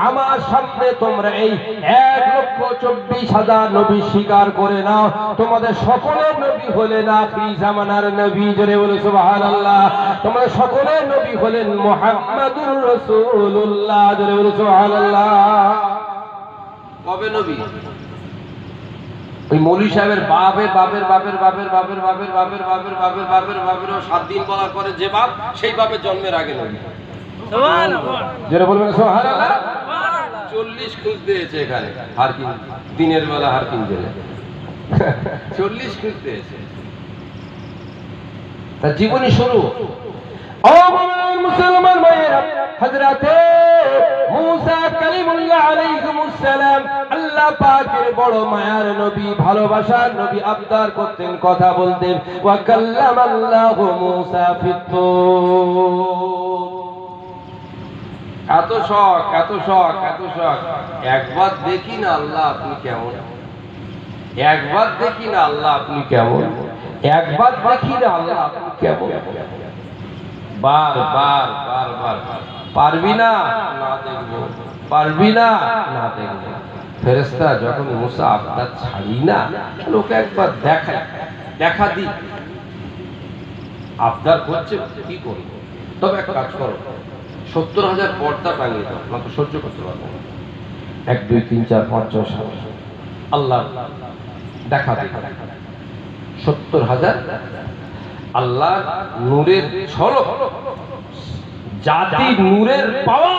আমার সামনে তোমরা এই এক লক্ষ চব্বিশ হাজার নবী স্বীকার করে নাও তোমাদের সকলের নবী হলেন আখরি জামানার নবী জোরে বলে সুবহানাল্লাহ তোমাদের সকলের নবী হলেন মুহাম্মাদুর রাসূলুল্লাহ জোরে বলে সুবহানাল্লাহ কবে নবী ওই মৌলী সাহেবের বাপের বাপের বাপের বাপের বাপের বাপের বাপের বাপের বাপের বাপের বাপের সাত দিন বলার পরে যে বাপ সেই বাপের জন্মের আগে নবী জোরে বলবেন চল্লিশ খুঁজ দিয়েছে এখানে হার কিন দিনের বেলা হার কিন দিলে চল্লিশ খুঁজ দিয়েছে। তার জীবনী শুরু। মুসলমান ভাইয়েরা, হযরতে মুসা কালিমুল্লাহ আলাইহিস সালাম আল্লাহ পাকের বড় মায়ার নবী, ভালোবাসার নবী আবদার করতেন, কথা বলতেন। ওয়া কাল্লামাল্লাহু মুসা ফিত্তুর এত শখ এত শখ এত শখ। একবার দেখি না আল্লাহ আপনি কেমন। একবার দেখি না আল্লাহ আপনি কেমন। একবার দেখি না আল্লাহ আপনি কেমন। বার বার বার বার। পারবি না? না দেখব। পারবি না? না দেখবে। ফেরেস্তা যখন মুসা আবদার ছাড়ি না, লোকে একবার দেখায় দেখা দি আবদার করছে কি করব? তবে এক কাজ করো। সত্তর হাজার পর্দা টাঙিয়ে দাও না তো সহ্য করতে পারব না। এক, দুই, তিন, চার, পাঁচ, ছয়, সাত আল্লাহ দেখা দি সত্তর হাজার আল্লাহ নূরের ঝলক, জাতি নূরের পাওয়া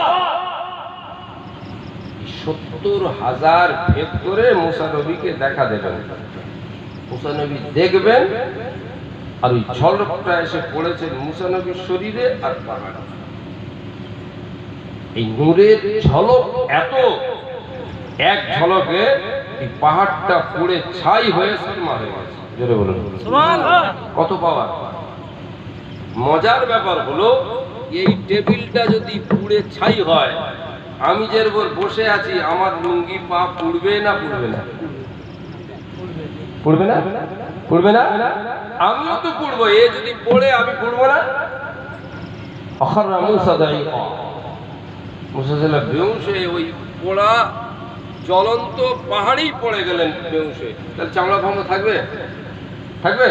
সত্তর হাজার ভেদ করে মুসা নবীকে দেখা দেবেন। মুসানবী দেখবেন, আর ওই ঝলকটা এসে পড়েছে মুসানবীর শরীরে আর পাহাড়ে। এই নূরের ঝলক এত। এক ঝলকে এই পাহাড়টা পুড়ে ছাই হয়ে শর্মা হয়ে গেছে। জোরে বলুন। কত পাওয়ার মজার ব্যাপার হলো এই টেবিলটা যদি পুড়ে ছাই হয় আমি যে বসে আছি আমার লুঙ্গি পা পুড়বে না পুড়বে না? পড়বে না? পড়বে না? আমিও তো পুড়বো এ যদি পড়ে আমি পুড়বো না? অখররা মুসা দাইকা মুসাল্লাহ ওই পোড়া জ্বলন্ত পড়ে গেলেন তাহলে চামড়া ফামড়া থাকবে? থাকবে?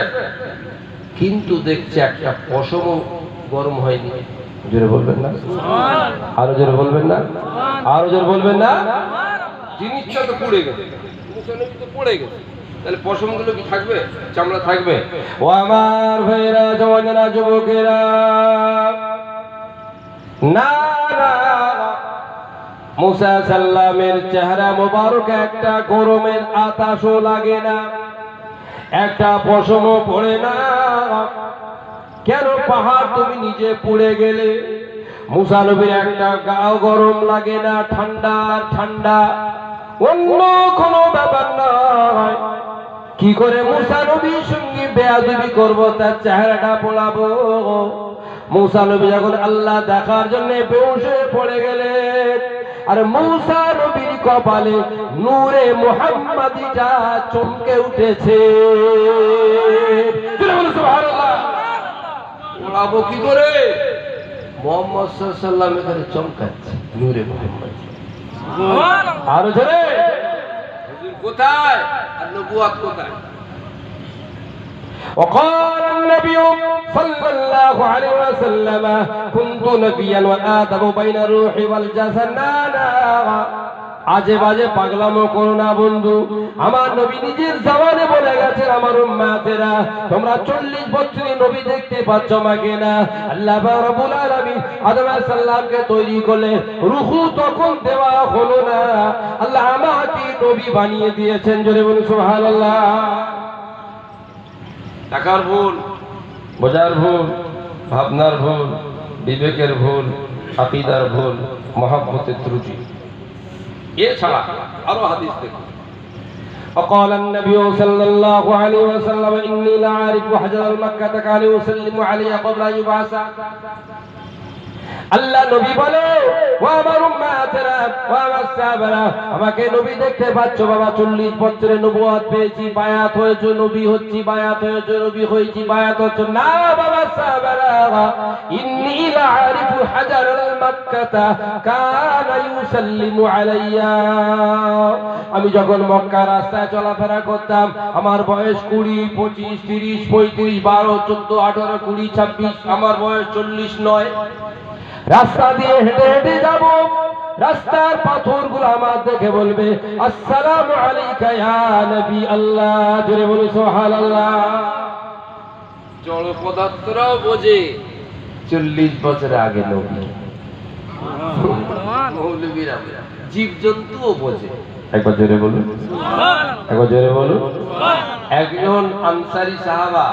কিন্তু দেখছে একটা পশমও গরম হয়নি। জোরে বলবেন না? আরও জোরে বলবেন না? আরও জোরে বলবেন না? জিনিসটা তো পড়ে গেছে। কি থাকবে? চামড়া থাকবে। ও আমার ভাইরা, জওয়ানেরা, যুবকেরা, না মুসা সাল্লামের চেহারা মোবারক, একটা গরমের আতাশও লাগে না, একটা পশমও পড়ে না। কেন পাহাড় তুমি নিজে পুড়ে গেলে? মুসা নবীর একটা গাও গরম লাগে না, ঠান্ডা ঠান্ডা। অন্য কোনো ব্যাপার নয়। কি করে মুসা নবীর সঙ্গে বেয়াদবি করব, তার চেহারাটা পোড়াবো? মুসা নবী যখন আল্লাহ দেখার জন্য বেউস পড়ে গেলেন আর মুসা নবীর কপালে নূরে মুহাম্মাদিটা চমকে উঠেছে। ওড়াবো কি করে? মোহাম্মদ সাল্লাম এখানে চমকাচ্ছে নূরে মোহাম্মদ। আরও জোরে। কোথায়? আর নবুয়াত কোথায়? وقال النبي صلى الله عليه وسلم كنت نبيا وآدم بين الروح والجسد نا نا আজে বাজে পাগলামো করো না বন্ধু আমার নবী নিজের জবানে বলে গেছেন আমার উম্মাতেরা তোমরা চল্লিশ বছরই নবী দেখতে পাচ্ছ আমাকে না আল্লাহ পাক রব্বুল আলামিন আদম আলাইহিস সালামকে তৈরি করলে রুহু তখন দেওয়া হলো না আল্লাহ আমাকে নবী বানিয়ে দিয়েছেন জোরে বলুন সুবহানাল্লাহ টাকার ভুল বোঝার ভুল ভাবনার ভুল বিবেকের ভুল আকিদার ভুল মহাব্বতের ত্রুটি এছাড়া আরো হাদিস দেখুন وقال النبي صلى الله عليه وسلم إني لأعرف حجر المكة كان يسلم علي قبل أن يبعث আল্লাহ নবী বলে, ও আমার উম্মাতেরা, ও আমার সাহাবারা, আমাকে নবী দেখতে পাচ্ছ বাবা, চল্লিশ বছরে নবুয়ত পেয়েছি, বায়াত হয়েছে, নবী হচ্ছি, বায়াত হয়েছে, নবী হয়েছি, বায়াত হচ্ছে। না বাবা সাহাবারা, ইন্নী লাআরিফু হাজারাল মাক্কাতা কানা ইউসাল্লিমু আলাইয়া। আমি যখন মক্কা রাস্তায় চলাফেরা করতাম, আমার বয়স কুড়ি, পঁচিশ, তিরিশ, পঁয়ত্রিশ, বারো, চোদ্দ, আঠারো, কুড়ি, ছাব্বিশ, আমার বয়স চল্লিশ নয়। রাস্তা দিয়ে হেঁটে হেঁটে যাব। রাস্তার পাথরগুলো আমার দেখে বলবে আসসালামু আলাইকা নবী আল্লাহ। জোরে বলি সুবহানাল্লাহ। জড় পদার্থরাও বোঝে। চল্লিশ বছর আগে নবী। জীব জন্তুও বোঝে। একবার জোরে বলুন। একবার জোরে বলুন। একজন আনসারি সাহাবা